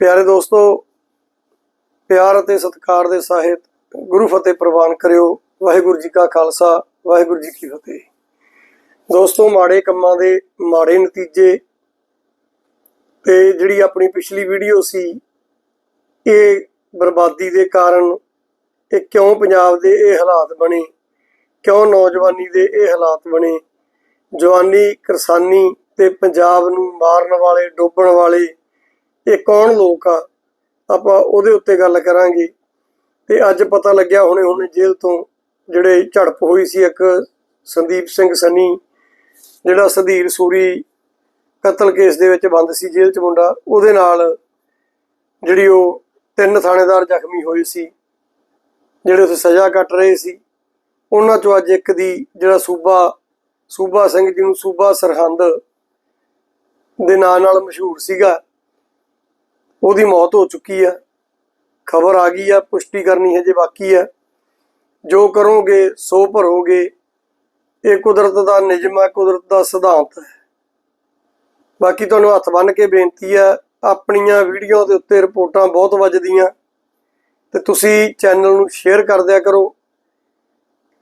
ਪਿਆਰੇ ਦੋਸਤੋ, ਪਿਆਰ ਅਤੇ ਸਤਿਕਾਰ ਦੇ ਸਾਹਿਤ ਗੁਰੂ ਫਤਿਹ ਪ੍ਰਵਾਨ ਕਰਿਓ। ਵਾਹਿਗੁਰੂ ਜੀ ਕਾ ਖਾਲਸਾ, ਵਾਹਿਗੁਰੂ ਜੀ ਕੀ ਫਤਿਹ। ਦੋਸਤੋ, ਮਾੜੇ ਕੰਮਾਂ ਦੇ ਮਾੜੇ ਨਤੀਜੇ ਤੇ ਜਿਹੜੀ ਆਪਣੀ ਪਿਛਲੀ ਵੀਡੀਓ ਸੀ, ਇਹ ਬਰਬਾਦੀ ਦੇ ਕਾਰਨ ਇਹ ਕਿਉਂ ਪੰਜਾਬ ਦੇ ਇਹ ਹਾਲਾਤ ਬਣੇ, ਕਿਉਂ ਨੌਜਵਾਨੀ ਦੇ ਇਹ ਹਾਲਾਤ ਬਣੇ, ਜਵਾਨੀ, ਕਿਰਸਾਨੀ ਤੇ ਪੰਜਾਬ ਨੂੰ ਮਾਰਨ ਵਾਲੇ, ਡੋਬਣ ਵਾਲੇ ਇਹ ਕੌਣ ਲੋਕ ਆ? ਆਪਾਂ ਉਹਦੇ ਉੱਤੇ ਗੱਲ ਕਰਾਂਗੇ। ਤੇ ਅੱਜ ਪਤਾ ਲੱਗਿਆ ਹੁਣੇ ਹੁਣੇ ਜੇਲ੍ਹ ਤੋਂ ਜਿਹੜੇ ਝੜਪ ਹੋਈ ਸੀ ਇੱਕ ਸੰਦੀਪ ਸਿੰਘ ਸਨੀ, ਜਿਹੜਾ ਸਧੀਰ ਸੂਰੀ ਕਤਲ ਕੇਸ ਦੇ ਵਿੱਚ ਬੰਦ ਸੀ ਜੇਲ੍ਹ 'ਚ ਮੁੰਡਾ, ਉਹਦੇ ਨਾਲ ਜਿਹੜੀ ਉਹ ਤਿੰਨ ਥਾਣੇਦਾਰ ਜ਼ਖਮੀ ਹੋਏ ਸੀ, ਜਿਹੜੇ ਉੱਥੇ ਸਜ਼ਾ ਕੱਟ ਰਹੇ ਸੀ। ਉਹਨਾਂ ਚੋਂ ਅੱਜ ਇੱਕ ਦੀ ਜਿਹੜਾ ਸੂਬਾ ਸੂਬਾ ਸਿੰਘ ਜੀ ਨੂੰ ਸੂਬਾ ਸਰਹੰਦ ਦੇ ਨਾਂ ਨਾਲ ਮਸ਼ਹੂਰ ਸੀਗਾ ਉਹਦੀ ਮੌਤ ਹੋ ਚੁੱਕੀ ਆ ਖਬਰ ਆ ਗਈ ਆ ਪੁਸ਼ਟੀ ਕਰਨੀ ਹਜੇ ਬਾਕੀ ਹੈ। ਜੋ ਕਰੋਗੇ, ਸੋ ਭਰੋਗੇ। ਇਹ ਕੁਦਰਤ ਦਾ ਨਿਯਮ ਹੈ, ਕੁਦਰਤ ਦਾ ਸਿਧਾਂਤ ਹੈ। ਬਾਕੀ ਤੁਹਾਨੂੰ ਹੱਥ ਬੰਨ ਕੇ ਬੇਨਤੀ ਹੈ, ਆਪਣੀਆਂ ਵੀਡੀਓ ਦੇ ਉੱਤੇ ਰਿਪੋਰਟਾਂ ਬਹੁਤ ਵੱਜਦੀਆਂ। ਤੇ ਤੁਸੀਂ ਚੈਨਲ ਨੂੰ ਸ਼ੇਅਰ ਕਰ ਦਿਆ ਕਰੋ।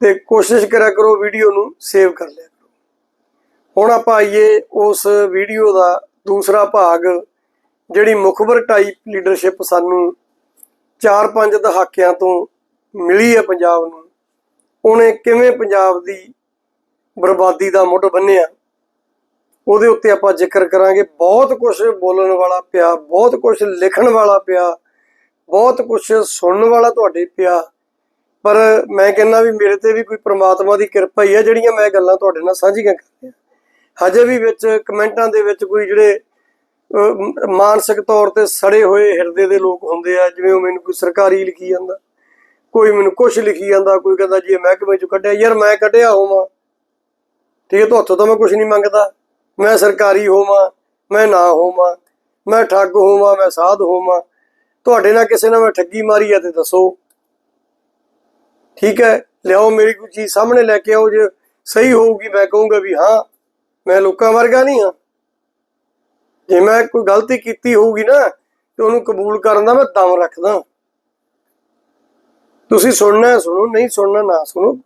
ਤੇ ਕੋਸ਼ਿਸ਼ ਕਰਿਆ ਕਰੋ ਵੀਡੀਓ ਨੂੰ ਸੇਵ ਕਰ ਲਿਆ ਕਰੋ। ਹੁਣ ਆਪਾਂ ਆਈਏ ਉਸ ਵੀਡੀਓ ਦਾ ਦੂਸਰਾ ਭਾਗ। ਜਿਹੜੀ ਮੁਖਬਰ ਟਾਈਪ ਲੀਡਰਸ਼ਿਪ ਸਾਨੂੰ 4-5 ਦਹਾਕਿਆਂ ਤੋਂ ਮਿਲੀ ਹੈ ਪੰਜਾਬ ਨੂੰ, ਉਹਨੇ ਕਿਵੇਂ ਪੰਜਾਬ ਦੀ ਬਰਬਾਦੀ ਦਾ ਮੁੱਢ ਬੰਨਿਆ, ਉਹਦੇ ਉੱਤੇ ਆਪਾਂ ਜ਼ਿਕਰ ਕਰਾਂਗੇ। ਬਹੁਤ ਕੁਝ ਬੋਲਣ ਵਾਲਾ ਪਿਆ, ਬਹੁਤ ਕੁਝ ਲਿਖਣ ਵਾਲਾ ਪਿਆ, ਬਹੁਤ ਕੁਝ ਸੁਣਨ ਵਾਲਾ ਤੁਹਾਡੇ ਪਿਆ। ਪਰ ਮੈਂ ਕਹਿੰਦਾ ਵੀ ਮੇਰੇ ਤੇ ਵੀ ਕੋਈ ਪ੍ਰਮਾਤਮਾ ਦੀ ਕਿਰਪਾ ਹੀ ਹੈ, ਜਿਹੜੀਆਂ ਮੈਂ ਗੱਲਾਂ ਤੁਹਾਡੇ ਨਾਲ ਸਾਂਝੀਆਂ ਕਰ ਰਿਹਾ। ਹਜੇ ਵੀ ਵਿੱਚ ਕਮੈਂਟਾਂ ਦੇ ਵਿੱਚ ਕੋਈ ਜਿਹੜੇ ਮਾਨਸਿਕ ਤੌਰ ਤੇ ਸੜੇ ਹੋਏ ਹਿਰਦੇ ਦੇ ਲੋਕ ਹੁੰਦੇ ਆ, ਜਿਵੇਂ ਉਹ ਮੈਨੂੰ ਕੋਈ ਸਰਕਾਰੀ ਲਿਖੀ ਜਾਂਦਾ, ਕੋਈ ਮੈਨੂੰ ਕੁਝ ਲਿਖੀ ਜਾਂਦਾ, ਕੋਈ ਕਹਿੰਦਾ ਜੀ ਇਹ ਮਹਿਕਮੇ ਚੋਂ ਕੱਢਿਆ, ਯਾਰ ਮੈਂ ਕੱਢਿਆ ਹੋਵਾਂ। ਠੀਕ ਹੈ ਤੁਹਾਥੋਂ ਤਾਂ ਮੈਂ ਕੁਝ ਨਹੀਂ ਮੰਗਦਾ। ਮੈਂ ਸਰਕਾਰੀ ਹੋਵਾਂ, ਮੈਂ ਨਾ ਹੋਵਾਂ, ਮੈਂ ਠੱਗ ਹੋਵਾਂ, ਮੈਂ ਸਾਧ ਹੋਵਾਂ। ਤੁਹਾਡੇ ਨਾਲ ਕਿਸੇ ਨਾਲ ਮੈਂ ਠੱਗੀ ਮਾਰੀ ਆ ਤੇ ਦੱਸੋ। ਠੀਕ ਹੈ, ਲਿਆਓ ਮੇਰੀ ਕੋਈ ਚੀਜ਼ ਸਾਹਮਣੇ ਲੈ ਕੇ ਆਓ, ਜੇ ਸਹੀ ਹੋਊਗੀ ਮੈਂ ਕਹੂੰਗਾ ਵੀ ਹਾਂ, ਮੈਂ ਲੋਕਾਂ ਵਰਗਾ ਨਹੀਂ ਹਾਂ। ਜੇ ਮੈਂ ਕੋਈ ਗਲਤੀ ਕੀਤੀ ਹੋਊਗੀ ਨਾ, ਤੇ ਉਹਨੂੰ ਕਬੂਲ ਕਰਨ ਦਾ ਮੈਂ ਦਮ ਰੱਖਦਾ। ਤੁਸੀਂ ਸੁਣਨਾ ਸੁਣੋ, ਨਹੀਂ ਸੁਣਨਾ, ਨਾ ਸੁਣੋ।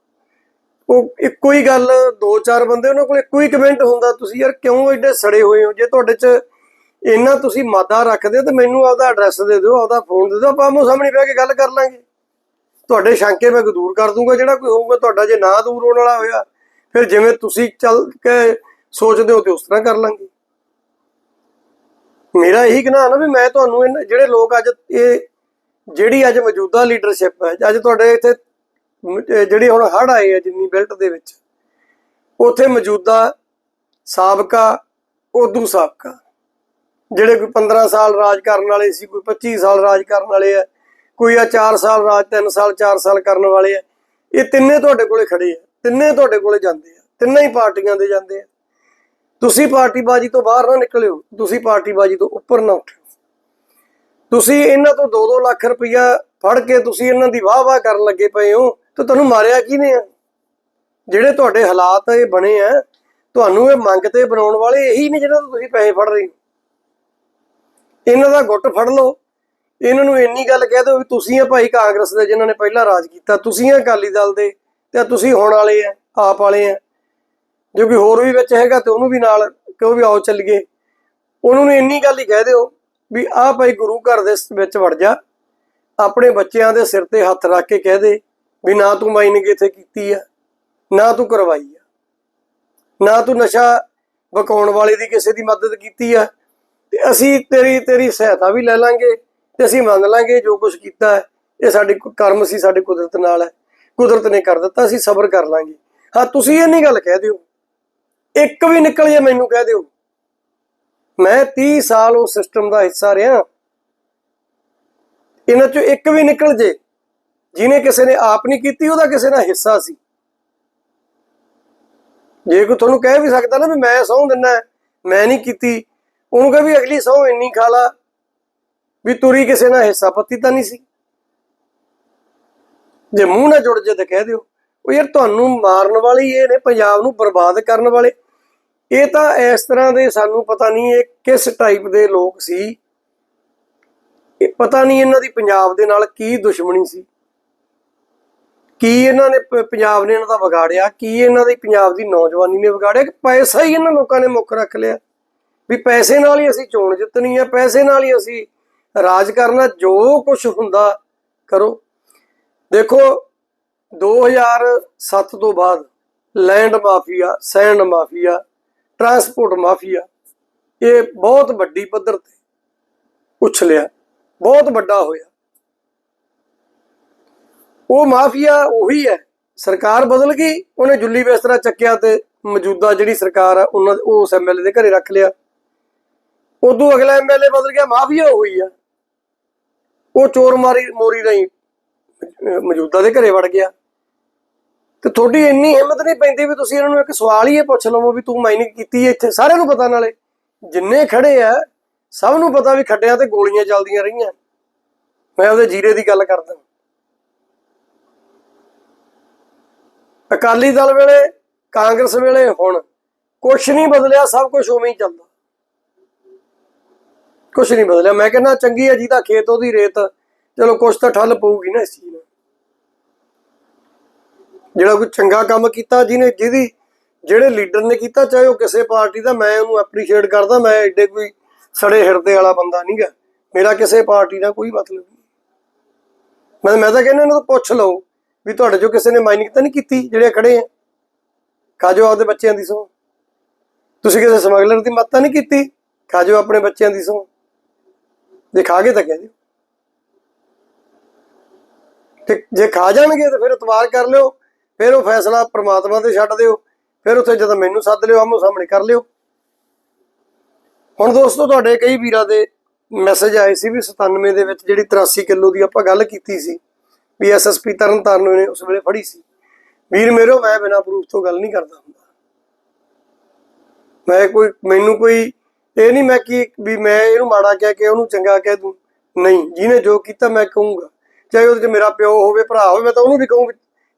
ਉਹ ਇੱਕੋ ਹੀ ਗੱਲ ਦੋ ਚਾਰ ਬੰਦੇ ਉਹਨਾਂ ਕੋਲ ਇੱਕੋ ਹੀ ਕਮੈਂਟ ਹੁੰਦਾ, ਤੁਸੀਂ ਯਾਰ ਕਿਉਂ ਐਡੇ ਸੜੇ ਹੋਏ ਹੋ? ਜੇ ਤੁਹਾਡੇ 'ਚ ਇੰਨਾ ਤੁਸੀਂ ਮਾਦਾ ਰੱਖਦੇ ਹੋ, ਤੇ ਮੈਨੂੰ ਆਪਦਾ ਐਡਰੈਸ ਦੇ ਦਿਓ, ਆਪਦਾ ਫੋਨ ਦੇ ਦਿਓ, ਆਪਾਂ ਆਮੋ ਸਾਹਮਣੇ ਬਹਿ ਕੇ ਗੱਲ ਕਰ ਲਾਂਗੇ। ਤੁਹਾਡੇ ਸ਼ੰਕੇ ਮੈਂ ਦੂਰ ਕਰ ਦੂੰਗਾ, ਜਿਹੜਾ ਕੋਈ ਹੋਊਗਾ ਤੁਹਾਡਾ ਜੇ ਨਾ ਦੂਰ ਹੋਣ ਵਾਲਾ ਹੋਇਆ, ਫਿਰ ਜਿਵੇਂ ਤੁਸੀਂ ਚੱਲ ਕੇ ਸੋਚਦੇ ਹੋ, ਤੇ ਉਸ ਤਰ੍ਹਾਂ ਕਰ ਲਾਂਗੇ। ਮੇਰਾ ਇਹੀ ਕਹਿਣਾ ਨਾ ਵੀ ਮੈਂ ਤੁਹਾਨੂੰ ਇਹਨਾਂ- ਜਿਹੜੇ ਲੋਕ ਅੱਜ ਇਹ ਜਿਹੜੀ ਅੱਜ ਮੌਜੂਦਾ ਲੀਡਰਸ਼ਿਪ ਹੈ, ਅੱਜ ਤੁਹਾਡੇ ਇੱਥੇ ਮ- ਜਿਹੜੀ ਹੁਣ ਹੜ ਆਏ ਆ ਜਿੰਨੀ ਬੈਲਟ ਦੇ ਵਿੱਚ, ਉੱਥੇ ਮੌਜੂਦਾ ਸਾਬਕਾ ਉਦੋਂ ਸਾਬਕਾ, ਜਿਹੜੇ ਕੋਈ 15 ਸਾਲ ਰਾਜ ਕਰਨ ਵਾਲੇ ਸੀ, ਕੋਈ 25 ਸਾਲ ਰਾਜ ਕਰਨ ਵਾਲੇ ਆ, ਕੋਈ ਆ 4 ਸਾਲ ਰਾਜ 3 ਸਾਲ 4 ਸਾਲ ਕਰਨ ਵਾਲੇ ਆ, ਇਹ ਤਿੰਨੇ ਤੁਹਾਡੇ ਕੋਲੇ ਖੜੇ ਆ, ਤਿੰਨੇ ਤੁਹਾਡੇ ਕੋਲੇ ਜਾਂਦੇ ਆ, ਤਿੰਨੇ ਹੀ ਪਾਰਟੀਆਂ ਦੇ ਜਾਂਦੇ ਆ। ਤੁਸੀਂ ਪਾਰਟੀਬਾਜ਼ੀ ਤੋਂ ਬਾਹਰ ਨਾ ਨਿਕਲਿਓ, ਤੁਸੀਂ ਪਾਰਟੀਬਾਜ਼ੀ ਤੋਂ ਉੱਪਰ ਨਾ ਉੱਠਿਓ। ਤੁਸੀਂ ਇਹਨਾਂ ਤੋਂ 2-2 ਲੱਖ ਰੁਪਈਆ ਫੜ ਕੇ ਤੁਸੀਂ ਇਹਨਾਂ ਦੀ ਵਾਹ-ਵਾਹ ਕਰਨ ਲੱਗੇ ਪਏ ਹੋ, ਤੇ ਤੁਹਾਨੂੰ ਮਾਰਿਆ ਕਿਹਨੇ ਆ? ਜਿਹੜੇ ਤੁਹਾਡੇ ਹਾਲਾਤ ਇਹ ਬਣੇ ਆ, ਤੁਹਾਨੂੰ ਇਹ ਮੰਗ ਤੇ ਬਣਾਉਣ ਵਾਲੇ ਇਹੀ ਨੇ ਜਿਹਨਾਂ ਤੋਂ ਤੁਸੀਂ ਪੈਸੇ ਫੜ ਰਹੇ ਹੋ। ਇਹਨਾਂ ਦਾ ਗੁੱਟ ਫੜ ਲਓ। ਇਹਨਾਂ ਨੂੰ ਇੰਨੀ ਗੱਲ ਕਹਿ ਦਿਓ ਵੀ ਤੁਸੀਂ ਆ ਭਾਈ ਕਾਂਗਰਸ ਦੇ ਜਿਨ੍ਹਾਂ ਨੇ ਪਹਿਲਾਂ ਰਾਜ ਕੀਤਾ, ਤੁਸੀਂ ਆ ਅਕਾਲੀ ਦਲ ਦੇ, ਤੇ ਤੁਸੀਂ ਹੁਣ ਵਾਲੇ ਆ, ਆਪ ਵਾਲੇ ਆ। ਜੋ ਕਿ ਹੋਰ ਵੀ ਵਿੱਚ ਹੈਗਾ ਤੇ ਉਹਨੂੰ ਵੀ ਨਾਲ ਕਿਉਂ ਵੀ ਆਓ ਚੱਲੀਏ। ਉਹਨੂੰ ਨੂੰ ਇੰਨੀ ਗੱਲ ਹੀ ਕਹਿ ਦਿਓ ਵੀ ਆਹ ਭਾਈ ਗੁਰੂ ਘਰ ਦੇ ਵਿੱਚ ਵੜ ਜਾ। ਆਪਣੇ ਬੱਚਿਆਂ ਦੇ ਸਿਰ ਤੇ ਹੱਥ ਰੱਖ ਕੇ ਕਹਿ ਦੇ ਵੀ ਨਾ ਤੂੰ ਮਾਈਨਿੰਗ ਇੱਥੇ ਕੀਤੀ ਆ, ਨਾ ਤੂੰ ਕਰਵਾਈ ਆ। ਨਾ ਤੂੰ ਨਸ਼ਾ ਵਕਾਉਣ ਵਾਲੇ ਦੀ ਕਿਸੇ ਦੀ ਮਦਦ ਕੀਤੀ ਆ। ਤੇ ਅਸੀਂ ਤੇਰੀ ਤੇਰੀ ਸਹਾਇਤਾ ਵੀ ਲੈ ਲਾਂਗੇ ਤੇ ਅਸੀਂ ਮੰਨ ਲਾਂਗੇ ਜੋ ਕੁਝ ਕੀਤਾ ਹੈ, ਇਹ ਸਾਡੇ ਕਰਮ ਸੀ ਸਾਡੇ ਕੁਦਰਤ ਨਾਲ ਹੈ। ਕੁਦਰਤ ਨੇ ਕਰ ਦਿੱਤਾ, ਅਸੀਂ ਸਬਰ ਕਰ ਲਾਂਗੇ। ਹਾਂ, ਤੁਸੀਂ ਇਹ ਨਹੀਂ ਗੱਲ ਕਹਿ ਦਿਓ। ਇੱਕ ਵੀ ਨਿਕਲ ਜੇ ਮੈਨੂੰ ਕਹਿ ਦਿਓ। ਮੈਂ 30 ਸਾਲ ਉਸ ਸਿਸਟਮ ਦਾ ਹਿੱਸਾ ਰਿਹਾ। ਇਹਨਾਂ ਚੋਂ ਇੱਕ ਵੀ ਨਿਕਲ ਜੇ, ਜਿਹਨੇ ਕਿਸੇ ਨੇ ਆਪ ਨਹੀਂ ਕੀਤੀ, ਉਹਦਾ ਕਿਸੇ ਦਾ ਹਿੱਸਾ ਸੀ। ਜੇ ਕੋਈ ਤੁਹਾਨੂੰ ਕਹਿ ਵੀ ਸਕਦਾ ਨਾ ਵੀ ਮੈਂ ਸਹੁੰ ਦਿੰਨਾ ਮੈਂ ਨਹੀਂ ਕੀਤੀ, ਉਹਨੂੰ ਕਹੇ ਵੀ ਅਗਲੀ ਸਹੁੰ ਇੰਨੀ ਖਾ ਲਾ, ਵੀ ਤੁਰੀ ਕਿਸੇ ਨਾਲ ਹਿੱਸਾ ਪੱਤੀ ਤਾਂ ਨਹੀਂ ਸੀ। ਜੇ ਮੂੰਹ ਨਾਲ ਜੁੜ ਜੇ ਤਾਂ ਕਹਿ ਦਿਓ। ਉਹ ਯਾਰ ਤੁਹਾਨੂੰ ਮਾਰਨ ਵਾਲੇ ਇਹ ਨੇ, ਪੰਜਾਬ ਨੂੰ ਬਰਬਾਦ ਕਰਨ ਵਾਲੇ। ਇਹ ਤਾਂ ਇਸ ਤਰ੍ਹਾਂ ਦੇ ਸਾਨੂੰ ਪਤਾ ਨਹੀਂ ਇਹ ਕਿਸ ਟਾਈਪ ਦੇ ਲੋਕ ਸੀ। ਇਹ ਪਤਾ ਨਹੀਂ ਇਹਨਾਂ ਦੀ ਪੰਜਾਬ ਦੇ ਨਾਲ ਕੀ ਦੁਸ਼ਮਣੀ ਸੀ। ਕੀ ਇਹਨਾਂ ਨੇ ਪੰਜਾਬ ਨੇ ਇਹਨਾਂ ਦਾ ਵਿਗਾੜਿਆ, ਕੀ ਇਹਨਾਂ ਦੀ ਪੰਜਾਬ ਦੀ ਨੌਜਵਾਨੀ ਨੇ ਵਿਗਾੜਿਆ, ਕਿ ਪੈਸਾ ਹੀ ਇਹਨਾਂ ਲੋਕਾਂ ਨੇ ਮੁੱਖ ਰੱਖ ਲਿਆ। ਵੀ ਪੈਸੇ ਨਾਲ ਹੀ ਅਸੀਂ ਚੋਣ ਜਿੱਤਣੀ ਹੈ ਪੈਸੇ ਨਾਲ ਹੀ ਅਸੀਂ ਰਾਜ ਕਰਨਾ, ਜੋ ਕੁਝ ਹੁੰਦਾ ਕਰੋ। ਦੇਖੋ 2007 ਤੋਂ ਬਾਅਦ land mafia, sand mafia, transport mafia, ਇਹ ਬਹੁਤ ਵੱਡੀ ਪੱਧਰ ਤੇ ਉਛਲਿਆ ਬਹੁਤ ਵੱਡਾ ਹੋਇਆ। ਉਹ ਮਾਫੀਆ ਉਹੀ ਹੈ। ਸਰਕਾਰ ਬਦਲ ਗਈ, ਉਹਨੇ ਜੁੱਲੀ ਬਿਸਤਰਾ ਚੱਕਿਆ ਤੇ ਮੌਜੂਦਾ ਜਿਹੜੀ ਸਰਕਾਰ ਆ, ਉਹਨਾਂ ਉਹ ਉਸ ਐਮਐਲਏ ਦੇ ਘਰੇ ਰੱਖ ਲਿਆ। ਉਦੋਂ ਅਗਲਾ ਐਮਐਲਏ ਬਦਲ ਗਿਆ, ਮਾਫੀਆ ਹੋਈ ਆ। ਉਹ ਚੋਰ ਮਾਰੀ ਮੋਰੀ ਨਹੀਂ ਮੌਜੂਦਾ ਦੇ ਘਰੇ ਵੜ ਗਿਆ। ਤੁਹਾਡੀ ਇੰਨੀ ਹਿੰਮਤ ਨਹੀਂ ਪੈਂਦੀ ਵੀ ਤੁਸੀਂ ਇਹਨਾਂ ਨੂੰ ਇੱਕ ਸਵਾਲ ਹੀ ਇਹ ਪੁੱਛ ਲਵੋ ਵੀ ਤੂੰ ਮਾਈਨਿੰਗ ਕੀਤੀ ਹੈ ਇੱਥੇ, ਸਾਰਿਆਂ ਨੂੰ ਪਤਾ ਨਾਲੇ। ਜਿੰਨੇ ਖੜੇ ਆ, ਸਭ ਨੂੰ ਪਤਾ ਵੀ ਖੱਡਿਆਂ ਤੇ ਗੋਲੀਆਂ ਚੱਲਦੀਆਂ ਰਹੀਆਂ। ਮੈਂ ਉਹਦੇ ਜੀਰੇ ਦੀ ਗੱਲ ਕਰਦਾ। ਅਕਾਲੀ ਦਲ ਵੇਲੇ, ਕਾਂਗਰਸ ਵੇਲੇ ਹੁਣ ਕੁਝ ਨਹੀਂ ਬਦਲਿਆ, ਸਭ ਕੁਝ ਉਵੇਂ ਹੀ ਚੱਲਦਾ। ਕੁਝ ਨਹੀਂ ਬਦਲਿਆ। ਮੈਂ ਕਹਿੰਦਾ ਚੰਗੀ ਹੈ ਜਿਹਦਾ ਖੇਤ ਉਹਦੀ ਰੇਤ, ਚਲੋ ਕੁਝ ਤਾਂ ਠੱਲ ਪਊਗੀ ਨਾ ਇਸ ਚੀਜ਼ ਨਾਲ। ਜਿਹੜਾ ਕੋਈ ਚੰਗਾ ਕੰਮ ਕੀਤਾ ਜਿਹਨੇ, ਜਿਹਦੀ, ਜਿਹੜੇ ਲੀਡਰ ਨੇ ਕੀਤਾ, ਚਾਹੇ ਉਹ ਕਿਸੇ ਪਾਰਟੀ ਦਾ, ਮੈਂ ਉਹਨੂੰ ਐਪਰੀਸ਼ੀਏਟ ਕਰਦਾ, ਮੈਂ ਐਡੇ ਕੋਈ ਸੜੇ ਹਿਰਦੇ ਵਾਲਾ ਬੰਦਾ ਨਹੀਂਗਾ। ਮੇਰਾ ਕਿਸੇ ਪਾਰਟੀ ਦਾ ਕੋਈ ਮਤਲਬ ਨਹੀਂ। ਮੈਂ ਮੈਂ ਤਾਂ ਕਹਿੰਦਾ ਇਹਨਾਂ ਤੋਂ ਪੁੱਛ ਲਓ ਵੀ ਤੁਹਾਡੇ ਚੋਂ ਕਿਸੇ ਨੇ ਮਾਈਨਿੰਗ ਤਾਂ ਨਹੀਂ ਕੀਤੀ, ਜਿਹੜੇ ਖੜੇ ਆ? ਖਾਜੋ ਆਪਦੇ ਬੱਚਿਆਂ ਦੀ ਸੋ ਤੁਸੀਂ ਕਿਸੇ ਸਮਗਲਰ ਦੀ ਮੱਤ ਤਾਂ ਨਹੀਂ ਕੀਤੀ? ਖਾਜੋ ਆਪਣੇ ਬੱਚਿਆਂ ਦੀ ਸੋ ਜੇ ਖਾ ਗਏ ਤਾਂ ਕਹਿ ਦਿਓ। ਤੇ ਜੇ ਖਾ ਜਾਣਗੇ ਤਾਂ ਫਿਰ ਇਤਵਾਰ ਕਰ ਲਿਓ। ਫਿਰ ਉਹ ਫੈਸਲਾ ਪ੍ਰਮਾਤਮਾ ਤੇ ਛੱਡ ਦਿਓ। ਫਿਰ ਉੱਥੇ ਜਦੋਂ ਮੈਨੂੰ ਸੱਦ ਲਿਓ ਆਮੋ ਸਾਹਮਣੇ ਕਰ ਲਿਓ। ਹੁਣ ਦੋਸਤੋ, ਤੁਹਾਡੇ ਕਈ ਵੀਰਾਂ ਦੇ ਮੈਸੇਜ ਆਏ ਸੀ ਵੀ 97 ਦੇ ਵਿੱਚ ਜਿਹੜੀ 83 ਕਿਲੋ ਦੀ ਆਪਾਂ ਗੱਲ ਕੀਤੀ ਸੀ, ਵੀ ਐਸਐਸਪੀ ਤਰਨਤਾਰਨ ਨੇ ਉਸ ਵੇਲੇ ਫੜੀ ਸੀ। ਵੀਰ ਮੇਰੋ, ਮੈਂ ਬਿਨਾਂ ਪ੍ਰੂਫ ਤੋਂ ਗੱਲ ਨਹੀਂ ਕਰਦਾ ਹੁੰਦਾ। ਮੈਂ ਕੋਈ, ਮੈਨੂੰ ਕੋਈ, ਇਹ ਨਹੀਂ ਮੈਂ ਕਿ, ਵੀ ਮੈਂ ਇਹਨੂੰ ਮਾੜਾ ਕਹਿ ਕੇ ਉਹਨੂੰ ਚੰਗਾ ਕਹਿ ਦੂੰ। ਨਹੀਂ, ਜਿਹਨੇ ਜੋ ਕੀਤਾ ਮੈਂ ਕਹੂੰਗਾ। ਚਾਹੇ ਉਹਦੇ ਚ ਮੇਰਾ ਪਿਓ ਹੋਵੇ, ਭਰਾ ਹੋਵੇ, ਮੈਂ ਤਾਂ ਉਹਨੂੰ ਵੀ ਕਹੂੰ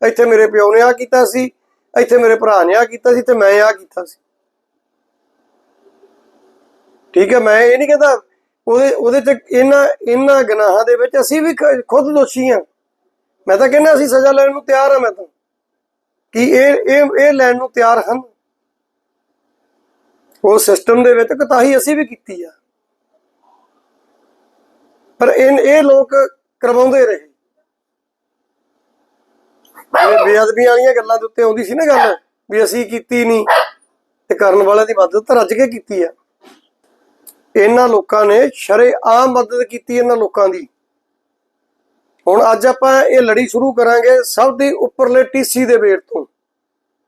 ਇੱਥੇ ਮੇਰੇ ਪਿਓ ਨੇ ਆ ਕੀਤਾ ਸੀ, ਇੱਥੇ ਮੇਰੇ ਭਰਾ ਨੇ ਆ ਕੀਤਾ ਸੀ ਤੇ ਮੈਂ ਆ ਕੀਤਾ ਸੀ। ਠੀਕ ਹੈ, ਮੈਂ ਇਹ ਨਹੀਂ ਕਹਿੰਦਾ ਉਹਦੇ ਉਹਦੇ ਚ ਇਹਨਾਂ ਇਹਨਾਂ ਗੁਨਾਹਾਂ ਦੇ ਵਿੱਚ ਅਸੀਂ ਵੀ ਖੁਦ ਦੋਸ਼ੀ ਹਾਂ। ਮੈਂ ਤਾਂ ਕਹਿੰਦਾ ਅਸੀਂ ਸਜ਼ਾ ਲੈਣ ਨੂੰ ਤਿਆਰ ਹਾਂ ਮੈਂ ਤਾਂ। ਕਿ ਇਹ ਇਹ ਇਹ ਲੈਣ ਨੂੰ ਤਿਆਰ ਹਨ। ਉਹ ਸਿਸਟਮ ਦੇ ਵਿੱਚ ਕਤਾਹੀ ਅਸੀਂ ਵੀ ਕੀਤੀ ਆ। ਪਰ ਇਹ ਇਹ ਲੋਕ ਕਰਵਾਉਂਦੇ ਰਹੇ। ਇਹ ਬੇਅਦਬੀ ਵਾਲੀਆਂ ਗੱਲਾਂ ਦੇ ਉੱਤੇ ਆਉਂਦੀ ਸੀ ਨਾ ਗੱਲ, ਵੀ ਅਸੀਂ ਕੀਤੀ ਨਹੀਂ, ਤੇ ਕਰਨ ਵਾਲਿਆਂ ਦੀ ਮਦਦ ਤਾਂ ਰੱਜ ਕੇ ਕੀਤੀ ਆ। ਇਹਨਾਂ ਲੋਕਾਂ ਨੇ ਸ਼ਰੇਆਮ ਮਦਦ ਕੀਤੀ ਇਹਨਾਂ ਲੋਕਾਂ ਦੀ। ਹੁਣ ਅੱਜ ਆਪਾਂ ਇਹ ਲੜੀ ਸ਼ੁਰੂ ਕਰਾਂਗੇ ਸਭ ਦੀ ਉੱਪਰਲੇ ਟੀਸੀ ਦੇ ਵੇਰ ਤੋਂ,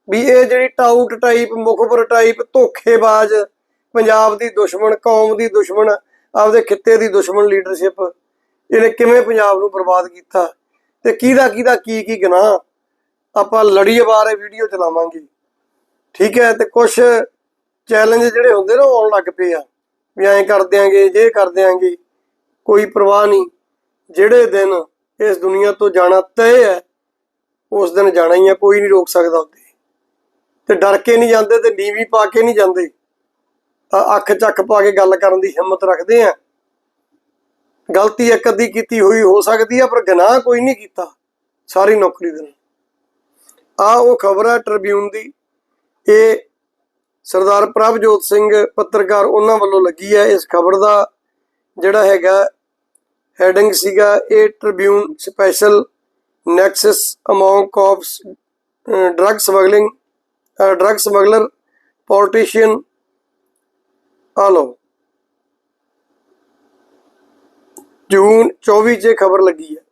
ਵੀ ਇਹ ਜਿਹੜੀ ਟਾਊਟ ਟਾਈਪ, ਮੁਖਬਰ ਟਾਈਪ, ਧੋਖੇਬਾਜ਼, ਪੰਜਾਬ ਦੀ ਦੁਸ਼ਮਣ, ਕੌਮ ਦੀ ਦੁਸ਼ਮਣ, ਆਪਦੇ ਖਿੱਤੇ ਦੀ ਦੁਸ਼ਮਣ ਲੀਡਰਸ਼ਿਪ ਇਹਨੇ ਕਿਵੇਂ ਪੰਜਾਬ ਨੂੰ ਬਰਬਾਦ ਕੀਤਾ, ਤੇ ਕਿਹਦਾ ਕਿਹਦਾ ਕੀ ਕੀ ਗੁਨਾਹ। ਆਪਾਂ ਲੜੀ ਬਾਰੇ ਵੀਡੀਓ ਚਲਾਵਾਂਗੇ। ਠੀਕ ਹੈ, ਤੇ ਕੁਝ ਚੈਲੰਜ ਜਿਹੜੇ ਹੁੰਦੇ ਨਾ ਉਹ ਆਉਣ ਲੱਗ ਪਏ ਆ। ਵੀ ਐਂ ਕਰ ਦਿਆਂਗੇ, ਜੇ ਕਰ ਦਿਆਂਗੇ, ਕੋਈ ਪਰਵਾਹ ਨਹੀਂ। ਜਿਹੜੇ ਦਿਨ ਇਸ ਦੁਨੀਆ ਤੋਂ ਜਾਣਾ ਤੈਅ ਹੈ, ਉਸ ਦਿਨ ਜਾਣਾ ਹੀ ਹੈ ਕੋਈ ਨਹੀਂ ਰੋਕ ਸਕਦਾ ਉੱਤੇ ਤੇ ਡਰ ਕੇ ਨਹੀਂ ਜਾਂਦੇ ਤੇ ਨੀਵੀਂ ਪਾ ਕੇ ਨਹੀਂ ਜਾਂਦੇ। ਅੱਖ ਚੱਕ ਪਾ ਕੇ ਗੱਲ ਕਰਨ ਦੀ ਹਿੰਮਤ ਰੱਖਦੇ ਆ। ਗਲਤੀ ਇੱਕ ਅੱਧੀ ਕੀਤੀ ਹੋਈ ਹੋ ਸਕਦੀ ਹੈ ਪਰ ਗੁਨਾਹ ਕੋਈ ਨਹੀਂ ਕੀਤਾ। ਸਾਰੀ ਨੌਕਰੀ ਦੇ ਨਾਲ। ਆ ਉਹ ਖਬਰ ਹੈ ਟ੍ਰਿਬਿਊਨ ਦੀ। ਇਹ ਸਰਦਾਰ ਪ੍ਰਭਜੋਤ ਸਿੰਘ ਪੱਤਰਕਾਰ ਉਹਨਾਂ ਵੱਲੋਂ ਲੱਗੀ ਹੈ। ਇਸ ਖਬਰ ਦਾ ਜਿਹੜਾ ਹੈਗਾ ਹੈਡਿੰਗ ਸੀਗਾ, ਇਹ Tribune special nexus among cops drug smuggling drug smuggler, politician, ਆ ਲਓ। ਜੂਨ 24 ਚ ਖਬਰ ਲੱਗੀ ਹੈ।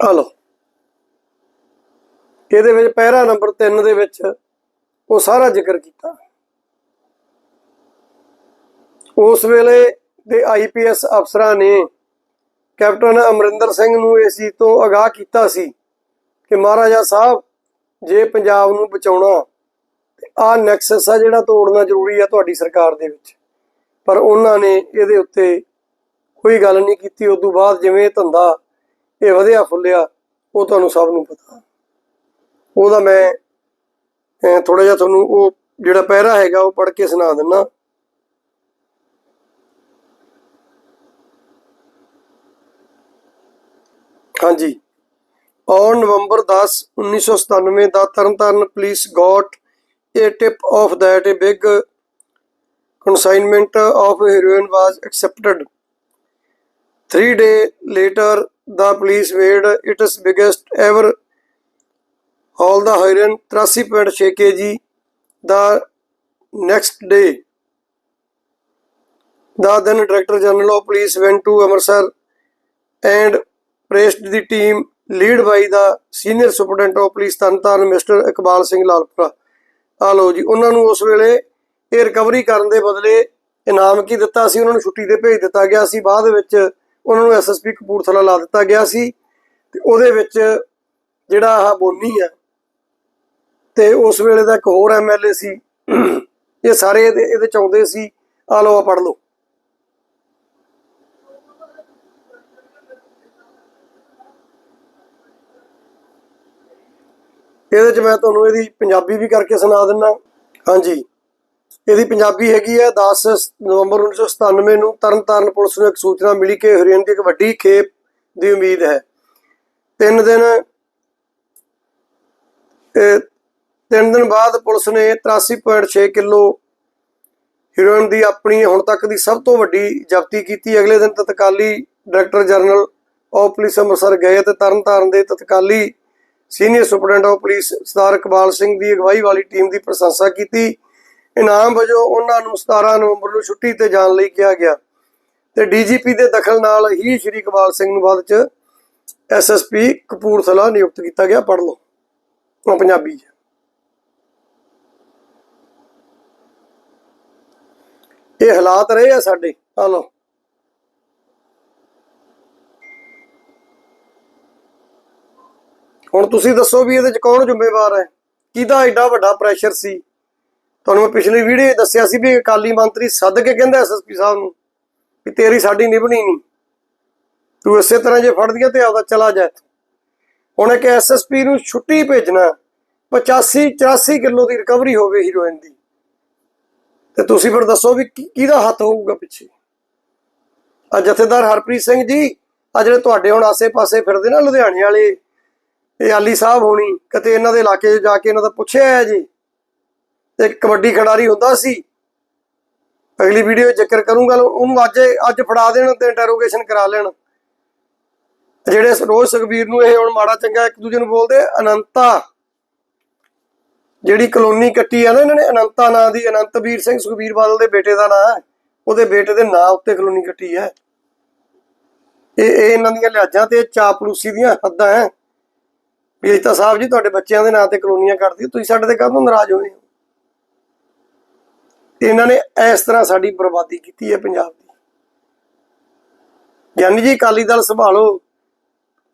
ਆ ਲਓ। ਇਹਦੇ ਵਿੱਚ ਪਹਿਰਾ ਨੰਬਰ 3 ਦੇ ਵਿੱਚ ਉਹ ਸਾਰਾ ਜ਼ਿਕਰ ਕੀਤਾ। ਉਸ ਵੇਲੇ ਦੇ ਆਈਪੀਐਸ ਅਫਸਰਾਂ ਨੇ ਕੈਪਟਨ ਅਮਰਿੰਦਰ ਸਿੰਘ ਨੂੰ ਇਸ ਚੀਜ਼ ਤੋਂ ਅਗਾਹ ਕੀਤਾ ਸੀ ਕਿ ਮਹਾਰਾਜਾ ਸਾਹਿਬ, ਜੇ ਪੰਜਾਬ ਨੂੰ ਬਚਾਉਣਾ, ਤੇ ਆ ਨੈਕਸਸ ਆ ਜਿਹੜਾ ਤੋੜਨਾ ਜ਼ਰੂਰੀ ਆ ਤੁਹਾਡੀ ਸਰਕਾਰ ਦੇ ਵਿੱਚ। ਪਰ ਉਹਨਾਂ ਨੇ ਇਹਦੇ ਉੱਤੇ ਕੋਈ ਗੱਲ ਨਹੀਂ ਕੀਤੀ। ਉਸ ਤੋਂ ਬਾਅਦ ਜਿਵੇਂ ਧੰਦਾ ਇਹ ਵਧਿਆ ਫੁੱਲਿਆ, ਉਹ ਤੁਹਾਨੂੰ ਸਭ ਨੂੰ ਪਤਾ। ਉਹਦਾ ਮੈਂ ਥੋੜਾ ਜਿਹਾ ਤੁਹਾਨੂੰ ਉਹ ਜਿਹੜਾ ਪਹਿਰਾ ਹੈਗਾ, ਉਹ ਪੜ੍ਹ ਕੇ ਸੁਣਾ ਦਿੰਨਾ। ਹਾਂਜੀ। On November 10 1997 the Tarn Taran police got a tip of that a big consignment of heroin was accepted Three day later the police made its biggest ever haul the heroin 83.6 KG the next day the then director general of police went to Amritsar and pressed the team lead by the senior superintendent of police Tarn Taran mister Iqbal Singh Lalpura ਆ ਲੋ ਜੀ ਉਹਨਾਂ ਨੂੰ ਉਸ ਵੇਲੇ ਇਹ recovery ਕਰਨ ਦੇ ਬਦਲੇ ਇਨਾਮ ਕੀ ਦਿੱਤਾ ਸੀ ਉਹਨਾਂ ਨੂੰ ਛੁੱਟੀ ਤੇ ਭੇਜ ਦਿੱਤਾ ਗਿਆ ਸੀ ਬਾਅਦ ਵਿੱਚ ਉਹਨਾਂ ਨੂੰ ਐਸਐਸਪੀ ਕਪੂਰਥਲਾ ਲਾ ਦਿੱਤਾ ਗਿਆ ਸੀ ਤੇ ਉਹਦੇ ਵਿੱਚ ਜਿਹੜਾ ਆਹ ਬੋਨੀ ਆ ਤੇ ਉਸ ਵੇਲੇ ਦਾ ਇੱਕ ਹੋਰ ਐਮਐਲਏ ਸੀ, ਇਹ ਸਾਰੇ ਇਹਦੇ ਇਹਦੇ ਚ ਆਉਂਦੇ ਸੀ ਆ ਲਓ ਆ ਪੜ ਲਓ। ਇਹਦੇ ਚ ਮੈਂ ਤੁਹਾਨੂੰ ਇਹਦੀ ਪੰਜਾਬੀ ਵੀ ਕਰਕੇ ਸੁਣਾ ਦਿੰਦਾ ਹਾਂਜੀ। ਇਹਦੀ ਪੰਜਾਬੀ ਹੈਗੀ ਹੈ 10 ਨਵੰਬਰ 1997 ਨੂੰ ਤਰਨਤਾਰਨ ਪੁਲਿਸ ਨੂੰ ਇੱਕ ਸੂਚਨਾ ਮਿਲੀ ਕਿ ਹਰਿਆਣਾ ਦੀ ਇੱਕ ਵੱਡੀ ਖੇਪ ਦੀ ਉਮੀਦ ਹੈ। ਤਿੰਨ ਦਿਨ ਤਿੰਨ ਦਿਨ ਬਾਅਦ ਪੁਲਿਸ ਨੇ 83.6 ਕਿਲੋ ਹੀਰੋਇਨ ਦੀ ਆਪਣੀ ਹੁਣ ਤੱਕ ਦੀ ਸਭ ਤੋਂ ਵੱਡੀ ਜ਼ਬਤੀ ਕੀਤੀ। ਅਗਲੇ ਦਿਨ ਤਤਕਾਲੀ director general of police Amritsar ਗਏ ਤੇ ਤਰਨਤਾਰਨ ਦੇ ਤਤਕਾਲੀ senior superintendent of police Sardar Iqbal Singh ਦੀ ਅਗਵਾਈ ਵਾਲੀ ਟੀਮ ਦੀ ਪ੍ਰਸ਼ੰਸਾ ਕੀਤੀ। ਇਨਾਮ ਵਜੋਂ ਉਹਨਾਂ ਨੂੰ 17 ਨਵੰਬਰ ਨੂੰ ਛੁੱਟੀ ਤੇ ਜਾਣ ਲਈ ਕਿਹਾ ਗਿਆ। ਤੇ ਡੀਜੀਪੀ ਦੇ ਦਖਲ ਨਾਲ ਹੀ ਸ਼੍ਰੀ ਇਕਬਾਲ ਸਿੰਘ ਨੂੰ ਬਾਅਦ ਚ ਐਸਐਸਪੀ ਕਪੂਰਥਲਾ ਨਿਯੁਕਤ ਕੀਤਾ ਗਿਆ। ਪੜ ਲਓ। ਉਹ ਪੰਜਾਬੀ ਇਹ ਹਾਲਾਤ ਰਹੇ ਆ ਸਾਡੇ। ਆ ਲਓ। ਹੁਣ ਤੁਸੀਂ ਦੱਸੋ ਵੀ ਇਹਦੇ ਚ ਕੌਣ ਜ਼ਿੰਮੇਵਾਰ ਹੈ? ਕਿਹਦਾ ਐਡਾ ਵੱਡਾ ਪ੍ਰੈਸ਼ਰ ਸੀ? ਤੁਹਾਨੂੰ ਮੈਂ ਪਿਛਲੀ ਵੀਡੀਓ ਦੱਸਿਆ ਸੀ ਵੀ ਅਕਾਲੀ ਮੰਤਰੀ ਸੱਦ ਕੇ ਕਹਿੰਦਾ ਐਸਐਸਪੀ ਸਾਹਿਬ ਨੂੰ ਵੀ ਤੇਰੀ ਸਾਡੀ ਨਿਭਣੀ ਨਹੀਂ। ਤੂੰ ਇਸੇ ਤਰ੍ਹਾਂ ਜੇ ਫੜ ਦਿਆ ਤੇ ਆਪਦਾ ਚਲਾ ਜਾ ਇੱਥੋਂ। ਹੁਣ ਇੱਕ ਐਸਐਸਪੀ ਨੂੰ ਛੁੱਟੀ ਭੇਜਣਾ 85 84 ਕਿਲੋ ਦੀ ਰਿਕਵਰੀ ਹੋਵੇ ਹੀਰੋਇਨ ਦੀ। ਤੇ ਤੁਸੀਂ ਫਿਰ ਦੱਸੋ ਵੀ ਕਿਹਦਾ ਹੱਥ ਹੋਊਗਾ ਪਿੱਛੇ? ਆ ਜਥੇਦਾਰ ਹਰਪ੍ਰੀਤ ਸਿੰਘ ਜੀ ਆ ਜਿਹੜੇ ਤੁਹਾਡੇ ਹੁਣ ਆਸੇ-ਪਾਸੇ ਫਿਰਦੇ ਨਾ ਲੁਧਿਆਣੇ ਵਾਲੇ, ਇਹ ਆਲੀ ਸਾਹਿਬ ਹੋਣੀ, ਕਿਤੇ ਇਹਨਾਂ ਦੇ ਇਲਾਕੇ 'ਚ ਜਾ ਕੇ ਇਹਨਾਂ ਦਾ ਪੁੱਛਿਆ ਹੈ ਜੀ? ਇੱਕ ਕਬੱਡੀ ਖਿਡਾਰੀ ਹੁੰਦਾ ਸੀ। ਅਗਲੀ ਵੀਡੀਓ 'ਚ ਜ਼ਿਕਰ ਕਰੂੰਗਾ ਉਹਨੂੰ ਅੱਜ ਅੱਜ ਫੜਾ ਦੇਣ ਤੇ ਇੰਟਰੋਗੇਸ਼ਨ ਕਰਾ ਲੈਣ। ਜਿਹੜੇ ਰੋਜ਼ ਸੁਖਬੀਰ ਨੂੰ ਇਹ ਹੁਣ ਮਾੜਾ ਚੰਗਾ ਇੱਕ ਦੂਜੇ ਨੂੰ ਬੋਲਦੇ ਆ, ਅਨੰਤਾ। ਜਿਹੜੀ ਕਲੋਨੀ ਕੱਟੀ ਆ ਨਾ ਇਹਨਾਂ ਨੇ ਅਨੰਤਾ ਨਾਂ ਦੀ ਅਨੰਤਵੀਰ ਸਿੰਘ ਸੁਖਬੀਰ ਬਾਦਲ ਦੇ ਬੇਟੇ ਦਾ ਨਾਂ ਹੈ। ਉਹਦੇ ਬੇਟੇ ਦੇ ਨਾਂ ਉੱਤੇ ਕਲੋਨੀ ਕੱਟੀ ਹੈ। ਇਹ ਇਹ ਇਹਨਾਂ ਦੀਆਂ ਲਿਹਾਜ਼ਾਂ ਤੇ ਚਾਪਲੂਸੀ ਦੀਆਂ ਹੱਦਾਂ ਹੈ। ਵੀ ਅਜਤਾ ਸਾਹਿਬ ਜੀ ਤੁਹਾਡੇ ਬੱਚਿਆਂ ਦੇ ਨਾਂ ਤੇ ਕਲੋਨੀਆਂ ਕੱਢਦੀ ਤੁਸੀਂ ਸਾਡੇ ਤੇ ਕਾਹਦੋਂ ਨਾਰਾਜ਼ ਹੋਏ ਹੋ? ਇਹਨਾਂ ਨੇ ਇਸ ਤਰ੍ਹਾਂ ਸਾਡੀ ਬਰਬਾਦੀ ਕੀਤੀ ਹੈ ਪੰਜਾਬ ਦੀ। ਗਿਆਨੀ ਜੀ ਅਕਾਲੀ ਦਲ ਸੰਭਾਲੋ।